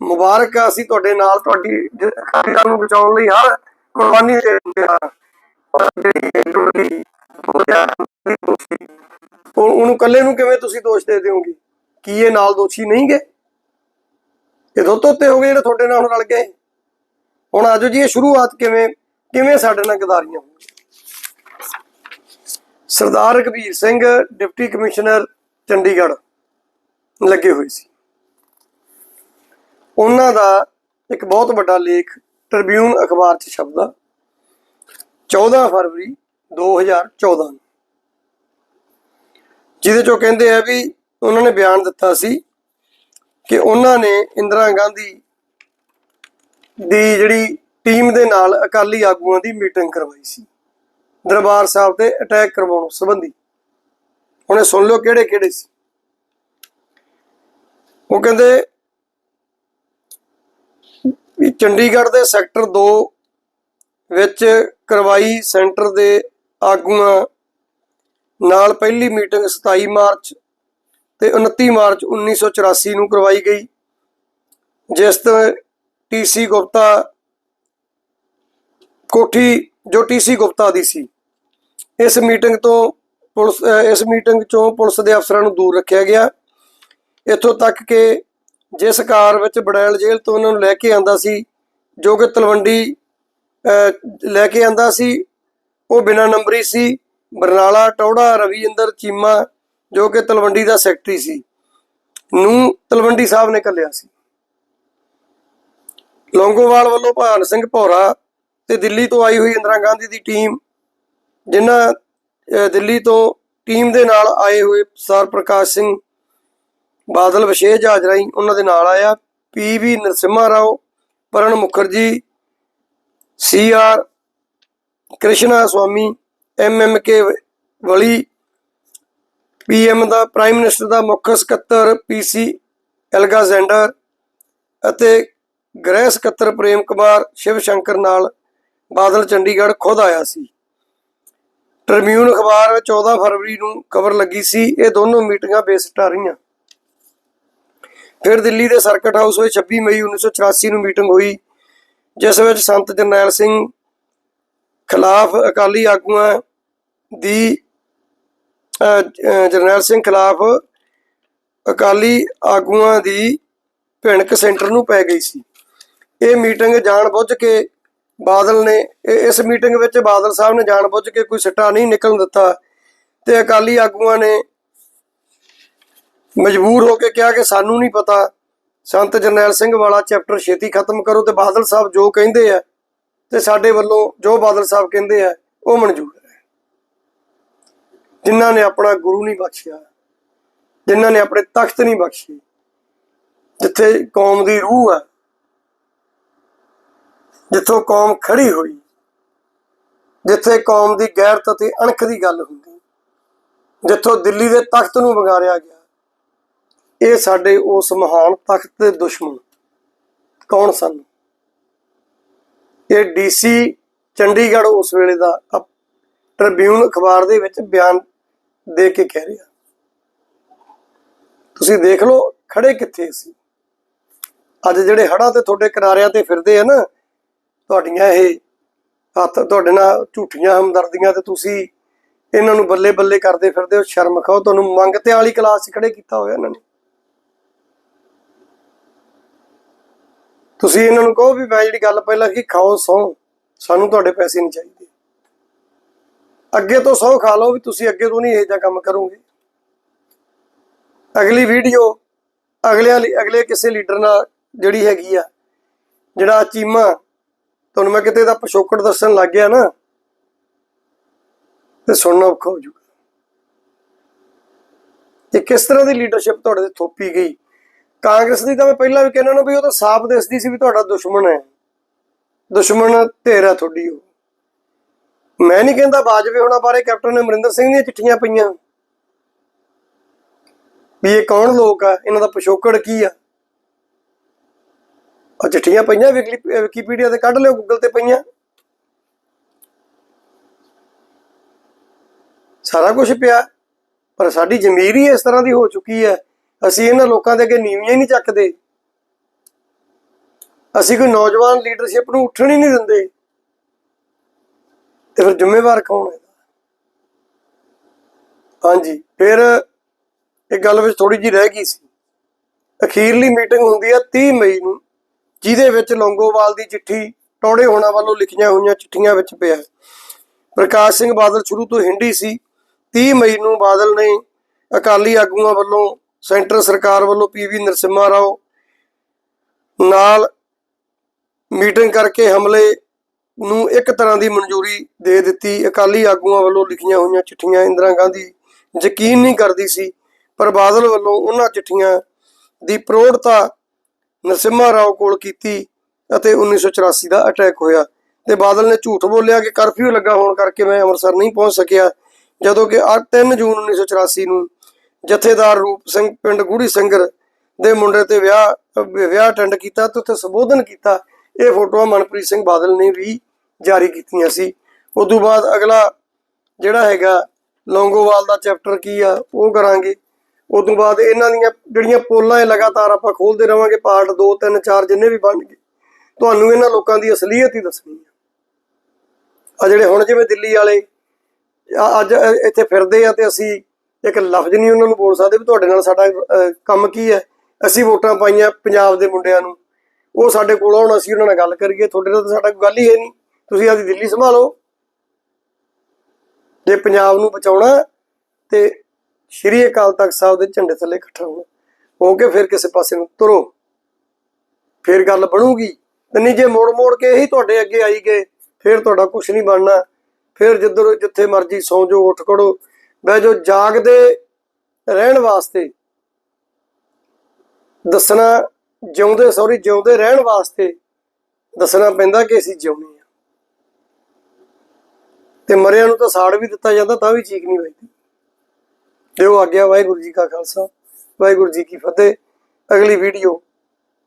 ਮੁਬਾਰਕ ਆ, ਅਸੀਂ ਤੁਹਾਡੇ ਨਾਲ, ਤੁਹਾਡੀ ਅਕਾਲੀ ਨੂੰ ਬਚਾਉਣ ਲਈ ਹਰ ਕੁਰਬਾਨੀ ਦੇ ਦਿੰਦੇ ਹਾਂ। ਉਹਨੂੰ ਇਕੱਲੇ ਨੂੰ ਕਿਵੇਂ ਤੁਸੀਂ ਦੋਸ਼ ਦੇ ਦਿਓਗੇ? ਕੀ ਇਹ ਨਾਲ ਦੋਸ਼ੀ ਨਹੀਂ ਗਏ ਇਹ ਦੋ ਤੋਤੇ ਹੋ ਗਏ ਜਿਹੜੇ ਤੁਹਾਡੇ ਨਾਲ ਹੁਣ ਰਲ ਗਏ। ਹੁਣ ਆਜੋ ਜੀ, ਇਹ ਸ਼ੁਰੂਆਤ ਕਿਵੇਂ ਕਿਵੇਂ ਸਾਡੇ ਨਾਲ ਗਦਾਰੀਆਂ ਹੋਈਆਂ ਸਰਦਾਰ ਰਘਬੀਰ ਸਿੰਘ, ਡਿਪਟੀ ਕਮਿਸ਼ਨਰ ਚੰਡੀਗੜ੍ਹ ਲੱਗੇ ਹੋਏ ਸੀ। ਉਹਨਾਂ ਦਾ ਇੱਕ ਬਹੁਤ ਵੱਡਾ ਲੇਖ ਟ੍ਰਿਬਿਊਨ ਅਖਬਾਰ 'ਚ ਛਪਦਾ 14 ਫਰਵਰੀ 2014 ਨੂੰ, ਜਿਹਦੇ 'ਚੋਂ ਕਹਿੰਦੇ ਆ ਵੀ ਉਹਨਾਂ ਨੇ ਬਿਆਨ ਦਿੱਤਾ ਸੀ ਕਿ ਉਹਨਾਂ ਨੇ ਇੰਦਰਾ ਗਾਂਧੀ ਦੀ ਜਿਹੜੀ ਟੀਮ ਦੇ ਨਾਲ ਅਕਾਲੀ ਆਗੂਆਂ ਦੀ ਮੀਟਿੰਗ ਕਰਵਾਈ ਸੀ। ਦਰਬਾਰ ਸਾਹਿਬ ਤੇ ਅਟੈਕ ਕਰਵਾਉਣ ਸੰਬੰਧੀ। ਹੁਣੇ ਸੁਣ ਲਓ ਕਿਹੜੇ ਕਿਹੜੇ ਸੀ। ਉਹ ਕਹਿੰਦੇ ਵੀ ਚੰਡੀਗੜ੍ਹ ਦੇ ਸੈਕਟਰ 2 ਵਿੱਚ ਕਰਵਾਈ ਸੈਂਟਰ ਦੇ ਆਗੂਆਂ ਨਾਲ ਪਹਿਲੀ ਮੀਟਿੰਗ 27 ਮਾਰਚ ਤੇ 29 ਮਾਰਚ 1984 ਨੂੰ ਕਰਵਾਈ ਗਈ। ਜਿਸ ਤੋਂ ਟੀਸੀ ਗੁਪਤਾ ਕੋਠੀ ਜੋ ਟੀਸੀ ਗੁਪਤਾ ਦੀ ਸੀ। ਇਸ ਮੀਟਿੰਗ ਤੋਂ ਪੁਲਿਸ ਇਸ ਮੀਟਿੰਗ ਚੋਂ ਪੁਲਿਸ ਦੇ ਅਫਸਰਾਂ ਨੂੰ ਦੂਰ ਰੱਖਿਆ ਗਿਆ। ਇੱਥੋਂ ਤੱਕ ਕਿ ਜਿਸ ਕਾਰ ਵਿੱਚ ਬੜੈਲ ਜੇਲ੍ਹ ਤੋਂ ਉਹਨਾਂ ਨੂੰ ਲੈ ਕੇ ਆਂਦਾ ਸੀ, ਜੋ ਕਿ ਤਲਵੰਡੀ ਲੈ ਕੇ ਆਂਦਾ ਸੀ, ਉਹ ਬਿਨਾਂ ਨੰਬਰੀ ਸੀ। ਬਰਨਾਲਾ, ਟੌੜਾ, ਰਵੀਂਦਰ, ਚੀਮਾ, ਜੋ ਕਿ ਤਲਵੰਡੀ ਦਾ ਸੈਕਟਰੀ ਸੀ। ਨੂੰ ਤਲਵੰਡੀ ਸਾਹਿਬ ਨੇ ਕੱਲਿਆ ਸੀ। ਲੌਂਗੋਵਾਲ ਵੱਲੋਂ ਭਾਨ ਸਿੰਘ ਭੌਰਾ ਤੇ ਦਿੱਲੀ ਤੋਂ ਆਈ ਹੋਈ ਇੰਦਰਾ ਗਾਂਧੀ ਦੀ ਟੀਮ ਜਿਨ੍ਹਾਂ ਦਿੱਲੀ ਤੋਂ ਟੀਮ ਦੇ ਨਾਲ ਆਏ ਹੋਏ ਸਰ ਪ੍ਰਕਾਸ਼ ਸਿੰਘ ਬਾਦਲ ਵਿਸ਼ੇਸ਼ ਜਹਾਜ਼ ਰਾਹੀਂ ਉਹਨਾਂ ਦੇ ਨਾਲ ਆਇਆ। PV Narasimha Rao Pranab Mukherjee C R Krishna Swamy, MMK Wali, PM ਦਾ ਪ੍ਰਾਈਮ ਮਿਨਿਸਟਰ ਦਾ ਮੁੱਖ ਸਕੱਤਰ ਪੀਸੀ ਐਲਗਾਜ਼ੈਂਡਰ ਅਤੇ ਗ੍ਰਹਿ ਸਕੱਤਰ ਪ੍ਰੇਮ ਕੁਮਾਰ ਸ਼ਿਵ ਸ਼ੰਕਰ ਨਾਲ ਬਾਦਲ ਚੰਡੀਗੜ੍ਹ ਖੁਦ ਆਇਆ ਸੀ। ਟ੍ਰਿਬਿਊਨ ਅਖਬਾਰ ਵਿੱਚ 14 ਫਰਵਰੀ ਨੂੰ ਕਵਰ ਲੱਗੀ ਸੀ, ਇਹ ਦੋਨੋਂ ਮੀਟਿੰਗਾਂ ਬੇਸਿੱਟਾ ਰਹੀਆਂ। ਫਿਰ ਦਿੱਲੀ ਦੇ ਸਰਕਟ ਹਾਊਸ ਵਿੱਚ 26 ਮਈ 1984 ਨੂੰ ਮੀਟਿੰਗ ਹੋਈ, ਜਿਸ ਵਿੱਚ ਸੰਤ ਜਰਨੈਲ ਸਿੰਘ ਖਿਲਾਫ ਅਕਾਲੀ ਆਗੂਆਂ ਦੀ ਜਰਨੈਲ ਸਿੰਘ ਖਿਲਾਫ ਅਕਾਲੀ ਆਗੂਆਂ ਦੀ ਭਿਣਕ ਸੈਂਟਰ ਨੂੰ ਪੈ ਗਈ ਸੀ। ਇਹ ਮੀਟਿੰਗ ਜਾਣ ਬੁੱਝ ਕੇ ਬਾਦਲ ਨੇ ਇਸ ਮੀਟਿੰਗ ਵਿੱਚ ਬਾਦਲ ਸਾਹਿਬ ਨੇ ਜਾਣ ਬੁੱਝ ਕੇ ਕੋਈ ਸਿੱਟਾ ਨਹੀਂ ਨਿਕਲਣ ਦਿੱਤਾ। ਤੇ ਅਕਾਲੀ ਆਗੂਆਂ ਨੇ ਮਜਬੂਰ ਹੋ ਕੇ ਕਿਹਾ ਕਿ ਸਾਨੂੰ ਨਹੀਂ ਪਤਾ। ਸੰਤ ਜਰਨੈਲ ਸਿੰਘ ਵਾਲਾ ਚੈਪਟਰ ਛੇਤੀ ਖਤਮ ਕਰੋ ਤੇ ਬਾਦਲ ਸਾਹਿਬ ਜੋ ਕਹਿੰਦੇ ਆ ਤੇ ਸਾਡੇ ਵੱਲੋਂ ਜੋ ਬਾਦਲ ਸਾਹਿਬ ਕਹਿੰਦੇ ਆ, ਉਹ ਮਨਜ਼ੂਰ ਹੈ। ਜਿਨ੍ਹਾਂ ਨੇ ਆਪਣਾ ਗੁਰੂ ਨਹੀਂ ਬਖਸ਼ਿਆ, ਜਿਨ੍ਹਾਂ ਨੇ ਆਪਣੇ ਤਖਤ ਨਹੀਂ ਬਖਸ਼ੇ, ਜਿੱਥੇ ਕੌਮ ਦੀ ਰੂਹ ਹੈ ਜਿੱਥੋਂ ਕੌਮ ਖੜੀ ਹੋਈ, ਜਿੱਥੇ ਕੌਮ ਦੀ ਗੈਰਤ ਅਤੇ ਅਣਖ ਦੀ ਗੱਲ ਹੁੰਦੀ, ਜਿੱਥੋਂ ਦਿੱਲੀ ਦੇ ਤਖਤ ਨੂੰ ਵੰਗਾਰਿਆ ਗਿਆ, ਇਹ ਸਾਡੇ ਉਸ ਮਹਾਨ ਤਖਤ ਦੇ ਦੁਸ਼ਮਣ ਕੌਣ ਸਨ? ਇਹ ਡੀਸੀ ਚੰਡੀਗੜ੍ਹ ਉਸ ਵੇਲੇ ਦਾ ਟ੍ਰਿਬਿਊਨ ਅਖਬਾਰ ਦੇ ਵਿੱਚ ਬਿਆਨ ਦੇ ਕੇ ਕਹਿ ਰਿਹਾ। ਤੁਸੀਂ ਦੇਖ ਲਓ ਖੜੇ ਕਿੱਥੇ ਸੀ ਅੱਜ ਜਿਹੜੇ ਹੜਾਂ ਤੇ ਤੁਹਾਡੇ ਕਿਨਾਰਿਆਂ ਤੇ ਫਿਰਦੇ ਆ ਨਾ ਤੁਹਾਡੀਆਂ ਇਹ ਹੱਥ ਤੁਹਾਡੇ ਨਾਲ ਝੂਠੀਆਂ ਹਮਦਰਦੀਆਂ ਤੇ ਤੁਸੀਂ ਇਹਨਾਂ ਨੂੰ ਬੱਲੇ ਬੱਲੇ ਕਰਦੇ ਫਿਰਦੇ ਹੋ, ਸ਼ਰਮ ਖਾਓ, ਤੁਹਾਨੂੰ ਮੰਗਤੇ ਵਾਲੀ ਕਲਾਸ 'ਚ ਖੜੇ ਕੀਤਾ ਹੋਇਆ ਇਹਨਾਂ ਨੇ। ਤੁਸੀਂ ਇਹਨਾਂ ਨੂੰ ਕਹੋ ਵੀ ਮੈਂ ਜਿਹੜੀ ਗੱਲ ਪਹਿਲਾਂ ਕਿ ਖਾਓ, ਸੌ, ਸਾਨੂੰ ਤੁਹਾਡੇ ਪੈਸੇ ਨਹੀਂ ਚਾਹੀਦੇ। ਅੱਗੇ ਤੋਂ ਸੌ ਖਾ ਲਓ ਵੀ ਤੁਸੀਂ ਅੱਗੇ ਤੋਂ ਨਹੀਂ ਇਹ ਜਿਹਾ ਕੰਮ ਕਰੋਗੇ। ਅਗਲੀ ਵੀਡੀਓ ਅਗਲੇ ਲਈ, ਅਗਲੇ ਕਿਸੇ ਲੀਡਰ ਨਾਲ ਜਿਹੜੀ ਹੈਗੀ ਆ, ਜਿਹੜਾ ਚੀਮਾ ਤੁਹਾਨੂੰ ਮੈਂ ਕਿਤੇ ਦਾ ਪਿਛੋਕੜ ਦੱਸਣ ਲੱਗ ਗਿਆ ਨਾ, ਤੇ ਸੁਣਨਾ ਔਖਾ ਹੋ ਜੂਗਾ ਇਹ ਕਿਸ ਤਰ੍ਹਾਂ ਦੀ ਲੀਡਰਸ਼ਿਪ ਤੁਹਾਡੇ ਤੇ ਥੋਪੀ ਗਈ? ਕਾਂਗਰਸ ਦੀ ਤਾਂ ਮੈਂ ਪਹਿਲਾਂ ਵੀ ਕਹਿਣਾ ਨਾ ਵੀ ਉਹ ਤਾਂ ਸਾਫ਼ ਦਿਸਦੀ ਸੀ ਵੀ ਤੁਹਾਡਾ ਦੁਸ਼ਮਣ ਹੈ। ਦੁਸ਼ਮਣ ਤੇਰਾ ਤੁਹਾਡੀ ਉਹ। ਮੈਂ ਨਹੀਂ ਕਹਿੰਦਾ ਬਾਜਵੇ ਹੋਣਾ ਬਾਰੇ, ਕੈਪਟਨ ਅਮਰਿੰਦਰ ਸਿੰਘ ਦੀਆਂ ਚਿੱਠੀਆਂ ਪਈਆਂ। ਵੀ ਇਹ ਕੌਣ ਲੋਕ ਆ? ਇਹਨਾਂ ਦਾ ਪਿਛੋਕੜ ਕੀ ਆ? ਆ ਚਿੱਠੀਆਂ ਪਈਆਂ ਵਿਕਲੀ- ਵਿਕੀਪੀਡੀਆ ਤੇ ਕੱਢ ਲਿਓ ਗੂਗਲ ਤੇ ਪਈਆਂ। ਸਾਰਾ ਕੁਝ ਪਿਆ, ਪਰ ਸਾਡੀ ਜ਼ਮੀਰ ਹੀ ਇਸ ਤਰ੍ਹਾਂ ਦੀ ਹੋ ਚੁੱਕੀ ਹੈ। ਅਸੀਂ ਇਹਨਾਂ ਲੋਕਾਂ ਦੇ ਅੱਗੇ ਨੀਵੀਆਂ ਹੀ ਨਹੀਂ ਚੱਕਦੇ। ਅਸੀਂ ਕੋਈ ਨੌਜਵਾਨ ਲੀਡਰਸ਼ਿਪ ਨੂੰ ਉੱਠਣ ਹੀ ਨਹੀਂ ਦਿੰਦੇ। ਤੇ ਫਿਰ ਜ਼ਿੰਮੇਵਾਰ ਕੌਣ ਹੈ? ਹਾਂਜੀ, ਫਿਰ ਇਹ ਗੱਲ ਵਿੱਚ ਥੋੜੀ ਜੀ ਰਹਿ ਗਈ ਸੀ। ਅਖੀਰਲੀ ਮੀਟਿੰਗ ਹੁੰਦੀ ਆ 30 ਮਈ ਨੂੰ। ਜਿਹਦੇ ਵਿੱਚ ਲੌਂਗੋਵਾਲ ਦੀ ਚਿੱਠੀ ਟੌੜੇ ਹੋਣਾ ਵੱਲੋਂ ਲਿਖੀਆਂ ਹੋਈਆਂ ਚਿੱਠੀਆਂ ਵਿੱਚ ਪਿਆ ਹੈ। ਪ੍ਰਕਾਸ਼ ਸਿੰਘ ਬਾਦਲ ਸ਼ੁਰੂ ਤੋਂ ਹਿੰਦੀ ਸੀ 30 ਮਈ ਨੂੰ ਬਾਦਲ ਨੇ ਅਕਾਲੀ ਆਗੂਆਂ ਵੱਲੋਂ ਸੈਂਟਰ ਸਰਕਾਰ ਵੱਲੋਂ ਪੀਵੀ ਨਰਸਿਮਹਾ ਰਾਓ ਨਾਲ ਮੀਟਿੰਗ ਕਰਕੇ ਹਮਲੇ ਨੂੰ ਇੱਕ ਤਰ੍ਹਾਂ ਦੀ ਮਨਜ਼ੂਰੀ ਦੇ ਦਿੱਤੀ ਅਕਾਲੀ ਆਗੂਆਂ ਵੱਲੋਂ ਲਿਖੀਆਂ ਹੋਈਆਂ ਚਿੱਠੀਆਂ ਇੰਦਰਾ ਗਾਂਧੀ ਯਕੀਨ ਨਹੀਂ ਕਰਦੀ ਸੀ, ਪਰ ਬਾਦਲ ਵੱਲੋਂ ਉਹਨਾਂ ਚਿੱਠੀਆਂ ਦੀ ਪ੍ਰੋੜਤਾ ਨਰਸਿਮਹਾ ਰਾਓ ਕੋਲ ਕੀਤੀ ਅਤੇ 1984 ਦਾ ਅਟੈਕ ਹੋਇਆ ਤੇ ਬਾਦਲ ਨੇ ਝੂਠ ਬੋਲਿਆ ਕਿ ਕਰਫਿਊ ਲੱਗਾ ਹੋਣ ਕਰਕੇ ਮੈਂ ਅੰਮ੍ਰਿਤਸਰ ਨਹੀਂ ਪਹੁੰਚ ਸਕਿਆ, ਜਦੋਂ ਕਿ 3 ਜੂਨ 1984 ਨੂੰ ਜਥੇਦਾਰ ਰੂਪ ਸਿੰਘ ਪਿੰਡ ਗੂੜੀ ਸਿੰਘਰ ਦੇ ਮੁੰਡੇ ਤੇ ਵਿਆਹ ਵਿਆਹ ਅਟੈਂਡ ਕੀਤਾ ਤੇ ਉੱਥੇ ਸੰਬੋਧਨ ਕੀਤਾ। ਇਹ ਫੋਟੋਆਂ ਮਨਪ੍ਰੀਤ ਸਿੰਘ ਬਾਦਲ ਨੇ ਵੀ ਜਾਰੀ ਕੀਤੀਆਂ ਸੀ। ਉਸ ਤੋਂ ਬਾਅਦ ਅਗਲਾ ਜਿਹੜਾ ਹੈਗਾ ਲੌਂਗੋਵਾਲ ਦਾ ਚੈਪਟਰ ਕੀ ਆ, ਉਹ ਕਰਾਂਗੇ। ਉਸ ਤੋਂ ਬਾਅਦ ਇਹਨਾਂ ਦੀਆਂ ਜਿਹੜੀਆਂ ਪੋਲਾਂ ਇਹ ਲਗਾਤਾਰ ਆਪਾਂ ਖੋਲਦੇ ਰਵਾਂਗੇ, ਪਾਰਟ 2 3 4 ਜਿੰਨੇ ਵੀ ਬਣਨਗੇ ਤੁਹਾਨੂੰ ਇਹਨਾਂ ਲੋਕਾਂ ਦੀ ਅਸਲੀਅਤ ਹੀ ਦੱਸਣੀ ਆ। ਆ ਜਿਹੜੇ ਹੁਣ ਜਿਵੇਂ ਦਿੱਲੀ ਵਾਲੇ ਅੱਜ ਇੱਥੇ ਫਿਰਦੇ ਆ ਤੇ ਅਸੀਂ ਇੱਕ ਲਫ਼ਜ਼ ਨਹੀਂ ਉਹਨਾਂ ਨੂੰ ਬੋਲ ਸਕਦੇ ਵੀ ਤੁਹਾਡੇ ਨਾਲ ਸਾਡਾ ਕੰਮ ਕੀ ਹੈ। ਅਸੀਂ ਵੋਟਾਂ ਪਾਈਆਂ ਪੰਜਾਬ ਦੇ ਮੁੰਡਿਆਂ ਨੂੰ। ਉਹ ਸਾਡੇ ਕੋਲ ਆਉਣ, ਅਸੀਂ ਉਹਨਾਂ ਨਾਲ ਗੱਲ ਕਰੀਏ। ਤੁਹਾਡੇ ਨਾਲ ਤਾਂ ਸਾਡਾ ਕੋਈ ਗੱਲ ਹੀ ਹੈ ਨਹੀਂ। ਤੁਸੀਂ ਆਦੀ ਦਿੱਲੀ ਸੰਭਾਲੋ। ਜੇ ਪੰਜਾਬ ਨੂੰ ਬਚਾਉਣਾ ਤੇ ਸ਼੍ਰੀ ਅਕਾਲ ਤਖਤ ਸਾਹਿਬ ਦੇ ਝੰਡੇ ਥੱਲੇ ਇਕੱਠਾ ਹੋਣਾ। ਹੋ ਕੇ ਫਿਰ ਕਿਸੇ ਪਾਸੇ ਨੂੰ ਤੁਰੋ। ਫਿਰ ਗੱਲ ਬਣੂਗੀ। ਤੇ ਨਹੀਂ ਜੇ ਮੋੜ ਮੋੜ ਕੇ ਇਹੀ ਤੁਹਾਡੇ ਅੱਗੇ ਆਈ ਗਏ। ਫਿਰ ਤੁਹਾਡਾ ਕੁਝ ਨਹੀਂ ਬਣਨਾ। ਫਿਰ ਜਿੱਧਰ ਜਿੱਥੇ ਮਰਜ਼ੀ ਸੌਂ ਜਾਓ, ਉੱਠ ਖੜੋ। ਬਹਿ ਜੋ ਜਾਗਦੇ ਰਹਿਣ ਵਾਸਤੇ। ਦੱਸਣਾ ਜਿਉਂਦੇ ਸੌਰੀ ਜਿਉਂਦੇ ਰਹਿਣ ਵਾਸਤੇ ਦੱਸਣਾ ਪੈਂਦਾ ਕਿ ਅਸੀਂ ਜਿਉਂਦੇ ਆ ਤੇ ਮਰਿਆਂ ਨੂੰ ਤਾਂ ਸਾੜ ਵੀ ਦਿੱਤਾ ਜਾਂਦਾ, ਤਾਂ ਵੀ ਚੀਕ ਨਹੀਂ ਵੱਜਦੀ। ਦਿਓ ਆਗਿਆ ਵਾਹਿਗੁਰੂ ਜੀ ਕਾ ਖਾਲਸਾ, ਵਾਹਿਗੁਰੂ ਜੀ ਕੀ ਫਤਿਹ। ਅਗਲੀ ਵੀਡੀਓ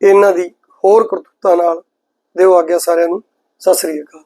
ਇਹਨਾਂ ਦੀ ਹੋਰ ਕਰਤੂਤਾਂ ਨਾਲ ਦਿਓ ਆਗਿਆ ਸਾਰਿਆਂ ਨੂੰ। ਸਤਿ ਸ੍ਰੀ ਅਕਾਲ।